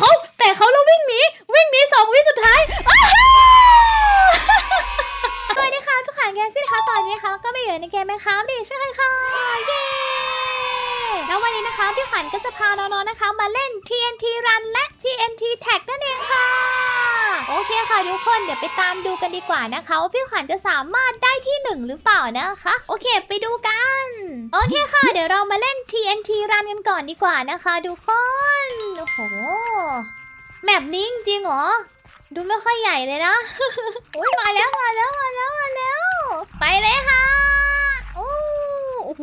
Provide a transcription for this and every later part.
เขาแต่เขาแล้ววิ่งหนีวิ่งหนีสองวิสุดท้ายอ้าวสวัสดีค่ะทุกคนแกซี่นะคะตอนนี้นะคะก็ไม่อยู่ในเกมไหมคะดิใช่ไหมคะเย้แล้ววันนี้นะคะพี่ขวัญก็จะพาน้องๆนะคะ มาเล่น TNT Run และ TNT Tag นั่นเองค่ะ โอเคค่ะทุกคนเดี๋ยวไปตามดูกันดีกว่านะคะว่าพี่ขวัญจะสามารถได้ที่หนึ่งหรือเปล่านะคะ โอเคไปดูกัน โอเคค่ะ เดี๋ยวเรามาเล่น TNT Run กันก่อนดีกว่านะคะทุกคน โอ้โห แมปนี้จริงเหรอ ดูไม่ค่อยใหญ่เลยนะอุ้ยมาแล้วมาแล้วมาแล้วมาแล้ว ไปเลยค่ะโอ้โอ้โห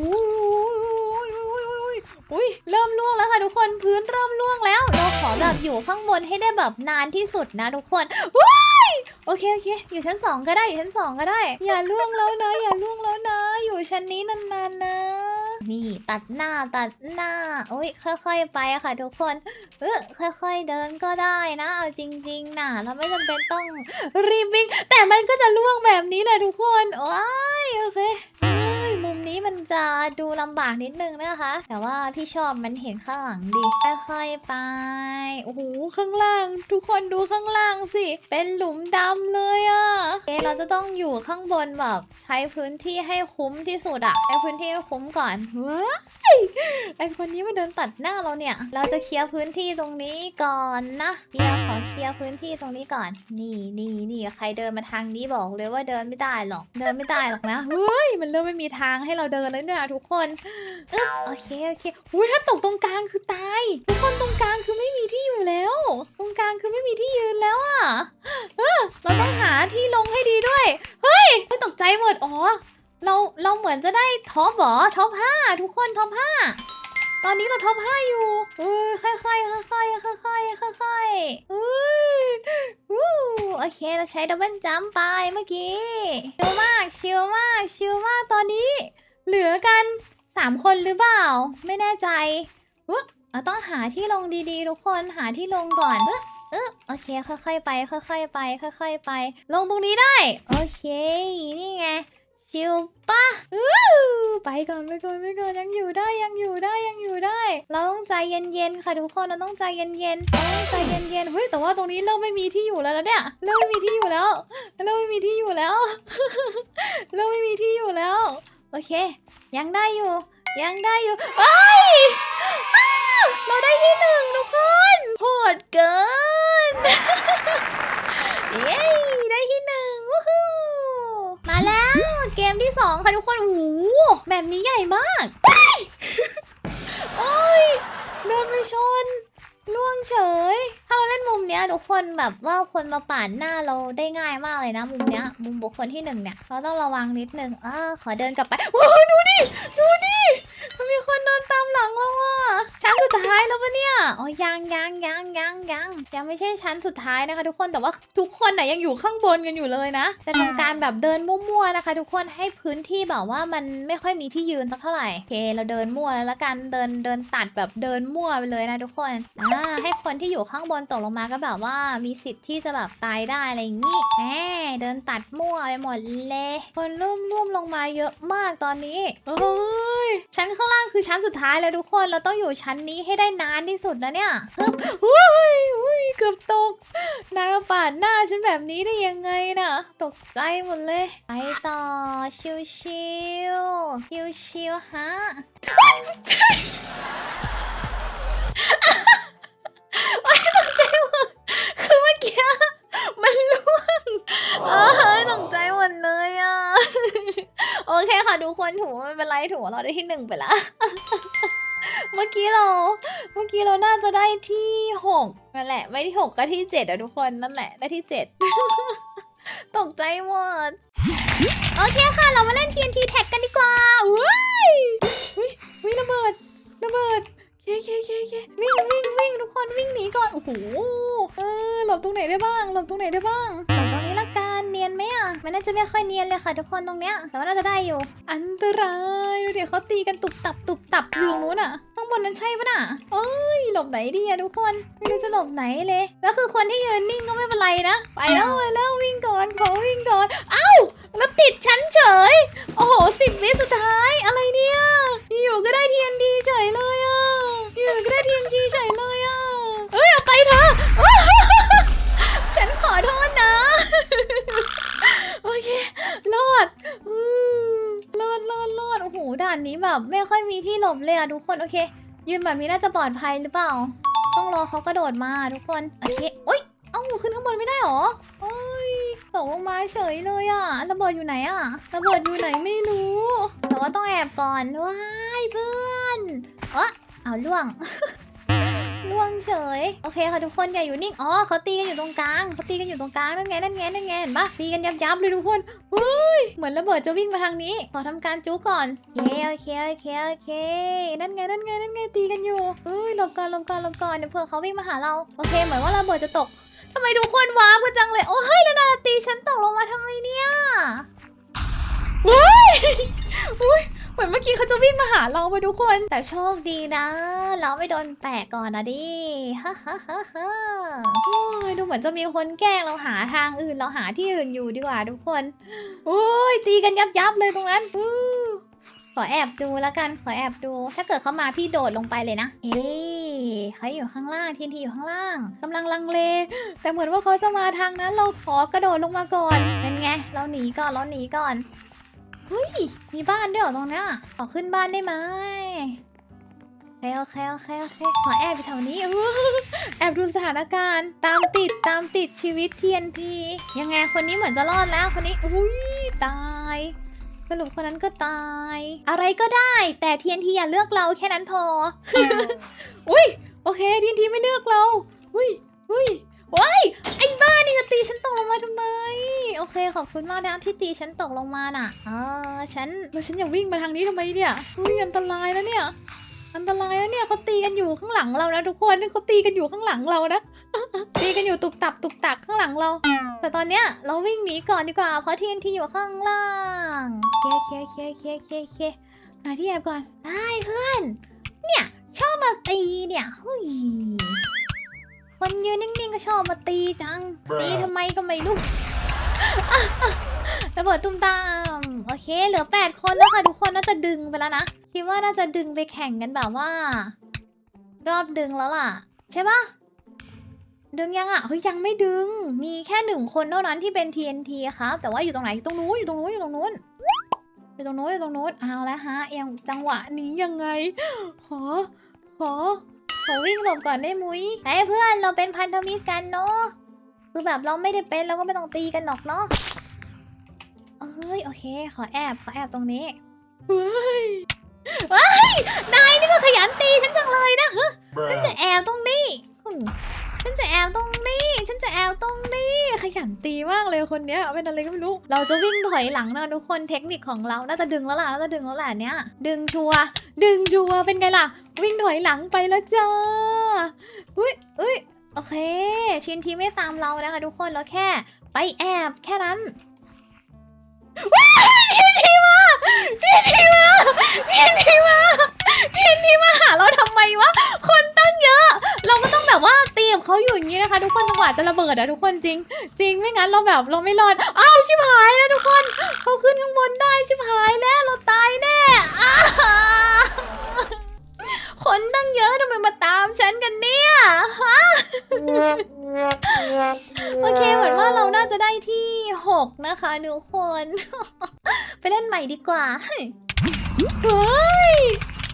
อุ้ยเริ่มล่วงแล้วค่ะทุกคนพื้นเริ่มล่วงแล้ว เราขอแบบอยู่ข้างบนให้ได้แบบนานที่สุดนะทุกคนว้ายโอเคโอเค อยู่ชั้นสองก็ได้อยู่ชั้นสองก็ได้ อย่าล่วงแล้วนะ อย่าล่วงแล้วนะ อยู่ชั้นนี้นานๆนะ นี่ตัดหน้าตัดหน้าโอ้ยค่อยๆไปอะค่ะทุกคนเออค่อยๆเดินก็ได้นะเอาจริงๆนะเราไม่จำเป็นต้องรีบวิ่งแต่มันก็จะล่วงแบบนี้แหละทุกคนโอ้ยโอเค นี้มันจะดูลำบากนิดนึงนะคะ แต่ว่าพี่ชอบมันเห็นข้างหลังดีค่อยๆไป โอ้โห ข้างล่าง ทุกคนดูข้างล่างสิ เป็นหลุมดำเลยอะเอะเราจะต้องอยู่ข้างบนแบบใช้พื้นที่ให้คุ้มที่สุดอะใช้พื้นที่ให้คุ้มก่อนว้าไอคนนี้มาเดินตัดหน้าเราเนี่ย เราจะเคลียร์พื้นที่ตรงนี้ก่อนนะพี่เราขอเคลียร์พื้นที่ตรงนี้ก่อน นี่นี่นี่ใครเดินมาทางนี้บอกเลยว่าเดินไม่ได้หรอก เดินไม่ได้หรอกนะ เฮ้ย มันเริ่มไม่มีทางให้เราเดินแล้วเนี่ยทุกคนอึ๊บโอเคโอเคอุ้ยถ้าตกตรงกลางคือตาย ทุกคนตรงกลางคือไม่มีที่อยู่แล้ว ตรงกลางคือไม่มีที่ยืนแล้วอะเออเราต้องหาที่ลงให้ดีด้วย เฮ้ยไม่ตกใจหมดอ๋อเราเราเหมือนจะได้ท็อปเหรอท็อปห้าทุกคนท็อปห้าตอนนี้เราท็อปห้าอยู่เออค่อยๆค่อยๆค่อยๆค่อยๆค่อยๆเอ้ยวู้โอเคเราใช้ดับเบิลจัมป์ไปเมื่อกี้ชิลมากชิลมากชิลมากตอนนี้ เหลือกันสามคนหรือเปล่า ไม่แน่ใจอุ๊ยเราต้องหาที่ลงดีๆ ทุกคนหาที่ลงก่อนเอ๊ะเอ๊ะโอเค ค่อยๆไป ค่อยๆไป ค่อย ๆ ไป ลงตรงนี้ได้ โอเค นี่ไง ชิลปะไปก่อนไปก่อนไปก่อนยังอยู่ได้ยังอยู่ได้ยังอยู่ได้ เราต้องใจเย็นๆค่ะทุกคนเราต้องใจเย็นๆเราต้องใจเย็นๆเฮ้ยแต่ว่าตรงนี้เริ่มไม่มีที่อยู่แล้วนะเนี่ยเริ่มไม่มีที่อยู่แล้วเริ่มไม่มีที่อยู่แล้วเริ่มไม่มีที่อยู่แล้ว โอเค ยังได้อยู่ ยังได้อยู่เอ้ยอ้าเราได้ที่หนึ่งทุกคนโหดเกิน เย้ได้ที่หนึ่งวู้ฮู้มาแล้วเกมที่สองค่ะทุกคนโอ้โหแบบนี้ใหญ่มากเฮ้ยโอ้ยโดนไปชนล่วงเฉย ถ้าเราเล่ นี้ยทุกคนแบบว่าคนมาปาดหน้าเราได้ง่ายมากเลยนะ มุมเนี้ย มุมบุคคลที่หนึ่งเนี่ยเราต้องระวังนิดนึงอ่าขอเดินกลับไปโอ้ยดูดิดูดิ มันมีคนเดินตามหลังเราอะชั้นสุดท้ายแล้วปะเนี่ยอ๋อยังยังยังยังยังยังไม่ใช่ชั้นสุดท้ายนะคะ ทุกคนแต่ว่าทุกคนน่ะยังอยู่ข้างบนกันอยู่เลยนะจะทำการแบบเดินมั่วๆนะคะ ทุกคนให้พื้นที่แบบว่ามันไม่ค่อยมีที่ยืนสักเท่าไหร่โอเค เราเดินมั่วแล้วละกันเดินเดินตัดแบบเดินมั่วไปเลยนะทุกคนอ่าให้คนที่อยู่ข้างบนตกลงมาก็แบบว่ามีสิทธิ์ที่จะแบบตายได้อะไรอย่างงี้แหมเดินตัดมั่วไปหมดเลยคนร่วมร่วมลงมาเยอะมากตอนนี้เอ้ยชั้นข้างล่างคือชั้นสุดท้ายแล้วทุกคน เราต้องอยู่ชั้นนี้ให้ได้นานที่สุดนะเนี่ยอุ้ยอุ้ยเกือบตกนางปาดหน้าฉันแบบนี้ได้ยังไงน่ะ ตกใจหมดเลย ไปต่อ ชิวชิวชิวชิวฮะโอ๊ยตกใจหมดคือเมื่อกี้ มันล่วงเออตกใจหมดเลยอะ โอเคค่ะทุกคนถือว่าไม่เป็นไรถือว่าเราได้ที่หนึ่งไปละเมื่อกี้เรา เมื่อกี้เราน่าจะได้ที่หกนั่นแหละ ไม่ที่หกก็ที่เจ็ดอะทุกคนนั่นแหละได้ที่เจ็ดตกใจหมด โอเคค่ะ เรามาเล่น TNT Tag กันดีกว่าว้ายวิวิระเบิดระเบิด เคเคเคเควิ่งวิ่งวิ่งทุกคนวิ่งหนีก่อน โอ้โห เออหลบตรงไหนได้บ้าง หลบตรงไหนได้บ้าง หลบตรงนี้ละกัน เนียนไหมอะ มันน่าจะไม่ค่อยเนียนเลยค่ะทุกคนตรงเนี้ย แต่ว่าน่าจะได้อยู่ อันตรายดูเดี๋ยวเขาตีกันตุบตับตุบตับอยู่ตรงนู้นอะข้างบนนั้นใช่ปะน่ะเอ้ย หลบไหนดีอะทุกคน ไม่รู้จะหลบไหนเลย แล้วคือคนที่ยืนนิ่งก็ไม่เป็นไรนะ ไปแล้วไปแล้ววิ่งก่อนขอวิ่งก่อน เอ้าแล้วติดชั้นเฉย โอ้โหสิบวิสุดท้าย อะไรเนี่ย อยู่ก็ได้ TNT เฉยเลยอะ อยู่ก็ได้ทีมทีเฉยเลยอะเฮ้ยเอาไปเถอะฉันขอโทษนะ โอเค รอดรอดรอดรอดโอ้โหด่านนี้แบบไม่ค่อยมีที่หลบเลยอะทุกคน โอเค ยืนแบบนี้น่าจะปลอดภัยหรือเปล่า ต้องรอเขากระโดดมาทุกคน โอเคโอ๊ยเอ้าขึ้นข้างบนไม่ได้หรอโอ้ยตกลงมาเฉยเลยอะระเบิดอยู่ไหนอะระเบิดอยู่ไหนไม่รู้ แต่ว่าต้องแอบก่อนว้ายเพื่อ เอาล่วง ล่วงเฉย โอเคค่ะทุกคนอย่าอยู่นิ่ง อ๋อเขาตีกันอยู่ตรงกลางเขาตีกันอยู่ตรงกลางนั่นไงนั่นไงนั่นไงเห็นปะตีกันยับยับเลยทุกคนเฮ้ยเหมือนระเบิดจะวิ่งมาทางนี้ ขอทำการจู๊ก่อนโอเคโอเคโอเคโอเค นั่นไงนั่นไงนั่นไงตีกันอยู่เฮ้ยหลบก่อนหลบก่อนหลบก่อนเดี๋ยวเผื่อเขาวิ่งมาหาเรา โอเค เหมือนว่าระเบิดจะตกทำไมทุกคนว้าบกันจังเลย โอ้ยแล้วนาตีฉันตกลงมาทำไมเนี่ยเฮ้ยอุ้ย เหมือนเมื่อกี้เขาจะวิ่งมาหาเราไปทุกคน แต่โชคดีนะ เราไม่โดนแปะก่อนนะดิฮ่าฮ่าฮ่าฮ่าโอ้ยดูเหมือนจะมีคนแกล้งเราหาทางอื่นเราหาที่อื่นอยู่ดีกว่าทุกคนโอ้ยตีกันยับยับเลยตรงนั้นอู้ขอแอบดูแล้วกันขอแอบดู ถ้าเกิดเขามาพี่โดดลงไปเลยนะ เอ๊ะเขาอยู่ข้างล่างทีนทีอยู่ข้างล่างกำลังลังเล แต่เหมือนว่าเขาจะมาทางนั้นเราขอกระโดดลงมาก่อนเป็นไง เราหนีก่อนเราหนีก่อน เฮ้ย มีบ้านด้วยเหรอตรงเนี้ยขอขึ้นบ้านได้ไหมโอเคโอเคโอเคโอเคขอแอบอยู่แถวนี้อื้อแอบดูสถานการณ์ ตามติดตามติดชีวิต TNT ยังไงคนนี้เหมือนจะรอดแล้วคนนี้ อุ้ยตายสรุปคนนั้นก็ตาย อะไรก็ได้ แต่ TNT อย่าเลือกเราแค่นั้นพอ อุ้ยโอเค TNT ไม่เลือกเรา อุ้ยอุ้ย ว้ายไอ้บ้านี่จะตีฉันตกลงมาทำไม โอเคขอบคุณมากนะที่ตีฉันตกลงมาน่ะ เออ ฉันแล้วฉันอย่าวิ่งมาทางนี้ทำไมเนี่ยอุ้ยอันตรายนะเนี่ย อันตรายนะเนี่ยเขาตีกันอยู่ข้างหลังเรานะทุกคนเขาตีกันอยู่ข้างหลังเรานะ ตีกันอยู่ตุบตับตุบตักข้างหลังเรา แต่ตอนเนี้ยเราวิ่งหนีก่อนดีกว่า เพราะทีนที่อยู่ข้างล่างเคเคเคเคเคเคหาที่แอบก่อนได้เพื่อน เนี่ยชอบมาตีเนี่ยเฮ้ย คนยืนนิ่งๆก็ชอบมาตีจัง ตีทำไมก็ไม่รู้ระเบิดตุ้มตาม โอเค เหลือ 8 คนแล้วค่ะทุกคนน่าจะดึงไปแล้วนะ คิดว่าน่าจะดึงไปแข่งกันแบบว่า รอบดึงแล้วล่ะ ใช่ปะดึงยังอะเฮ้ยยังไม่ดึง มีแค่หนึ่งคนเท่านั้นที่เป็น TNT ครับ แต่ว่าอยู่ตรงไหนอยู่ตรงนู้นอยู่ตรงนู้นอยู่ตรงนู้นอยู่ตรงนู้นอยู่ตรงนู้นเอาแล้วฮะยังจังหวะนี้ยังไง ขอ ขอ ขอวิ่งหลบก่อนได้มุ้ยไอ้เพื่อนเราเป็นพันธมิตรกันเนาะคือแบบเราไม่ได้เป็นเราก็ไม่ต้องตีกันหรอกเนาะเอ้ยโอเค ขอแอบขอแอบตรงนี้เฮ้ยเฮ้ยนายนี่ก็ เลยคนเนี้ยเป็นอะไรก็ไม่รู้ เราจะวิ่งถอยหลังนะทุกคนเทคนิคของเราน่าจะดึงแล้วล่ะน่าจะดึงแล้วแหละเนี้ยดึงชัวร์ดึงชัวร์เป็นไงล่ะ วิ่งถอยหลังไปแล้วจ้าอุ้ยอุ้ยโอเค ชินทีไม่ตามเรานะคะทุกคนเราแค่ไปแอบแค่นั้นว้าชินทีมาชินทีมาชินทีมาชินทีมาหาเราทำไมวะ คนตั้งเยอะ เราก็ต้อง แบบว่าตีกับเขาอยู่อย่างนี้นะคะ ทุกคนจังหวะจะระเบิดอะทุกคนจริง จริงไม่งั้นเราแบบเราไม่รอดอ้าวชิบหายแล้วทุกคนเขาขึ้นข้างบนได้ชิบหายแล้วเราตายแน่คนตั้งเยอะทำไมมาตามฉันกันเนี่ยฮะโอเคเหมือนว่าเราน่าจะได้ที่6นะคะทุกคน ไปเล่นใหม่ดีกว่าเฮ้ย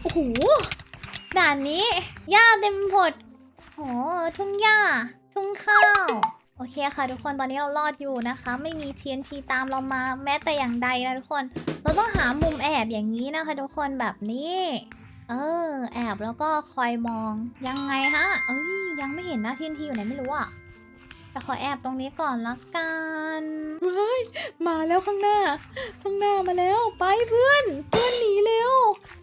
โอ้โหด่านนี้หญ้าเต็มหมด โหทุ่งหญ้า ทุ่งข้าว โอเคค่ะ ทุกคนตอนนี้เรารอดอยู่นะคะ ไม่มี TNT ตามเรามาแม้แต่อย่างใดนะทุกคน เราต้องหามุมแอบอย่างนี้นะคะ ทุกคนแบบนี้ เออ แอบแล้วก็คอยมองยังไงฮะ เอ้ยยังไม่เห็นนะ TNT อยู่ไหนไม่รู้อะแต่ขอแอบตรงนี้ก่อนละกันเฮ้ยมาแล้วข้างหน้า ข้างหน้ามาแล้วไปเพื่อน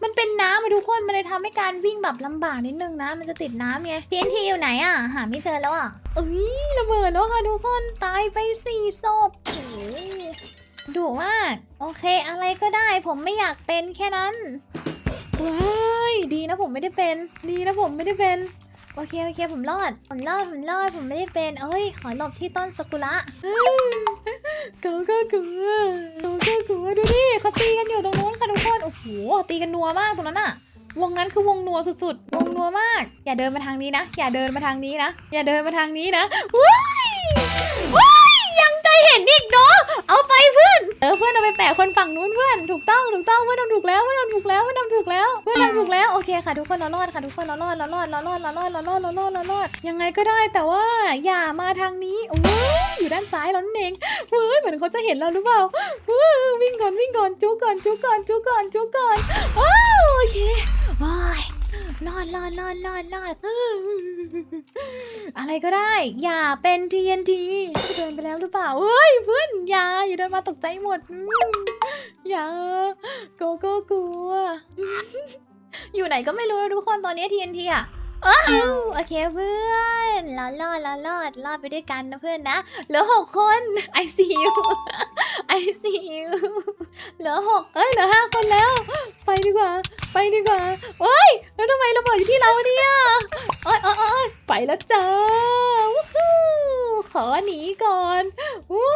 มันเป็นน้ำอะทุกคน มันเลยทำให้การวิ่งแบบลำบากนิดนึงนะ มันจะติดน้ำไง TNT อยู่ไหนอะหาไม่เจอแล้วอะเอ้ยระเบิดแล้วค่ะทุกคน ตายไปสี่ศพโอ้โหดุมากโอเค อะไรก็ได้ ผมไม่อยากเป็นแค่นั้นว้ายดีนะผมไม่ได้เป็น ดีนะผมไม่ได้เป็น โอเค โอเค ผมรอด ผมรอด ผมรอด ผมไม่ได้เป็น เอ้ย ขอหลบที่ต้นซากุระ เขาก็กลัวเขาก็กลัวดูดิเขาตีกันอยู่ตรงนู้นค่ะทุกคนโอ้โหตีกันนัวมากตรงนั้นอะวงนั้นคือวงนัวสุดๆวงนัวมาก อย่าเดินมาทางนี้นะ อย่าเดินมาทางนี้นะ อย่าเดินมาทางนี้นะว้า ยว้ายยังใจเนดิกโนเอาไปเพื่อน เออเพื่อนเอาไปแปะคนฝั่งนู้นเพื่อนถูกต้องถูกต้องเพื่อนทำถูกแล้วเพื่อนทำถูกแล้วเพื่อนทำถูกแล้วเพื่อนทำถูกแล้วโอเคค่ะทุกคนเรารอดค่ะทุกคนเรารอดเรารอดเรารอดเรารอดเรารอดเรารอดเรารอดยังไงก็ได้แต่ว่าอย่ามาทางนี้โอ้ยอยู่ด้านซ้ายเรานั่นเองเฮ้ยเหมือนเขาจะเห็นเราหรือเปล่าวิ่งก่อนวิ่งก่อนจุกก่อนจุกก่อนจุกก่อนจุกก่อนโอเคว้าย รอดรอดรอดรอดรอดอะไรก็ได้ อย่าเป็น TNT เดินไปแล้วหรือเปล่าเฮ้ยเพื่อนอย่าอย่าเดินมาตกใจหมดอย่าโกโก้กลัว อยู่ไหนก็ไม่รู้ทุกคนตอนนี้ TNT อะอ้าวโอเคเพื่อนเรารอดเรารอดรอดไปด้วยกันนะเพื่อนนะ เหลือหกคน I see you I see you เหลือหกเอ้ยเหลือห้าคนแล้ว ไปดีกว่า ไปดีกว่าเอ้ยแล้วทำไมระเบิดอยู่ที่เราเนี่ยเอ้ยเอ้ยเอ้ยไปแล้วจ้าวขอหนีก่อนวู้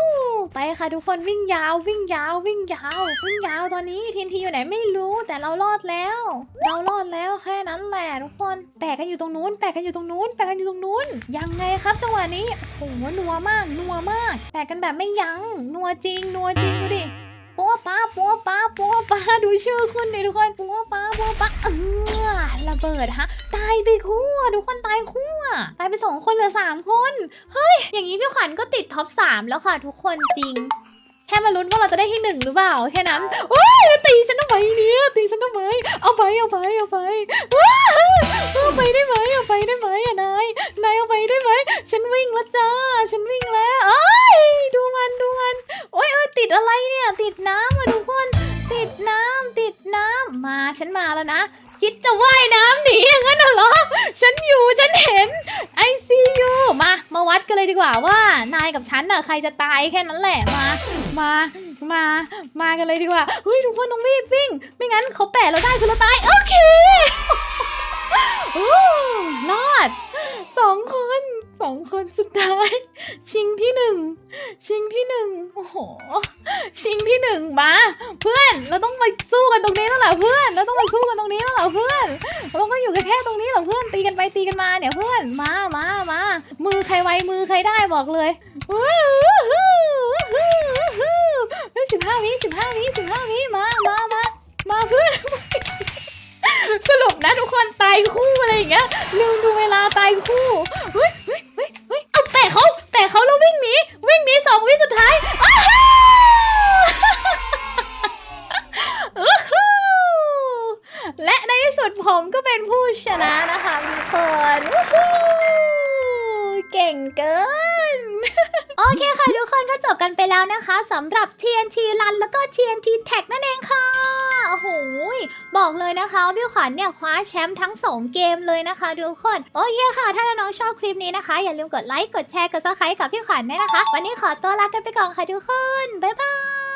ไปค่ะทุกคนวิ่งยาว วิ่งยาว วิ่งยาว วิ่งยาวตอนนี้ทีนทีอยู่ไหนไม่รู้แต่เรารอดแล้ว เรารอดแล้วแค่นั้นแหละทุกคนแปะกันอยู่ตรงนู้นแปะกันอยู่ตรงนู้นแปะกันอยู่ตรงนู้นยังไงครับจังหวะนี้โอ้โหนัวมากนัวมากแปะกันแบบไม่ยั้งนัวจริงนัวจริงดูดิ ป้าปัวป้าปัวป้าดูชื่อคุณดิทุกคนปัวป้าปัวป้าเออระเบิดฮะ ตายไปคู่อะทุกคนตายคู่ตายไปสองคนเหลือสามคนเฮ้ยอย่างนี้พี่ขวัญก็ติดท็อปสามแล้วค่ะทุกคนจริงแค่มาลุ้นว่าเราจะได้ที่หนึ่งหรือเปล่าแค่นั้นโอ้ยตีฉันทำไมเนี่ยตีฉันทำไมเอาไปเอาไปเอาไปว้าวเอา กับฉันน่ะใครจะตายแค่นั้นแหละมามามามากันเลยดีกว่าเฮ้ยทุกคนต้องรีบวิ่ง ไม่งั้นเขาแปะเราได้คือเราตายโอเคโอ้รอดสองคน สองคนสุดท้าย ชิงที่หนึ่งชิงที่หนึ่งโอ้โหชิงที่หนึ่งมา เพื่อนเราต้องมาสู้กันตรงนี้แล้วล่ะเพื่อนเราต้องมาสู้กันตรงนี้แล้วล่ะเพื่อนเราก็อยู่กันแค่ตรงนี้เหรอเพื่อนตีกันไปตีกันมาเนี่ยเพื่อนมามามามือใครไวมือใครได้บอกเลยวู้ฮู้วู้ฮู้วู้ฮู้เฮ้ยสิบห้าวิสิบห้าวิสิบห้าวิมามามามาเพื่อนสรุปนะทุกคนตายคู่อะไรอย่างเงี้ยลืมดูเวลาตายคู่เฮ้ยเฮ้ยเฮ้ยเฮ้ย เอาแตะเขาแตะเขาแล้ววิ่งหนีวิ่งหนีสองวิสุดท้ายอ้าวและในที่สุดผมก็เป็นผู้ชนะนะคะทุกคนเก่งเกิน โอเคค่ะทุกคนก็จบกันไปแล้วนะคะสำหรับ TNT Run แล้วก็ TNT Tag นั่นเองค่ะ โอ้โหบอกเลยนะคะพี่ขวัญเนี่ยคว้าแชมป์ทั้ง 2 เกมเลยนะคะทุกคนโอเคค่ะ ถ้าน้องๆชอบคลิปนี้นะคะ อย่าลืมกดไลค์กดแชร์กดซับสไครต์กับพี่ขวัญด้วยนะคะ วันนี้ขอตัวลากันไปก่อนค่ะทุกคนบ๊ายบาย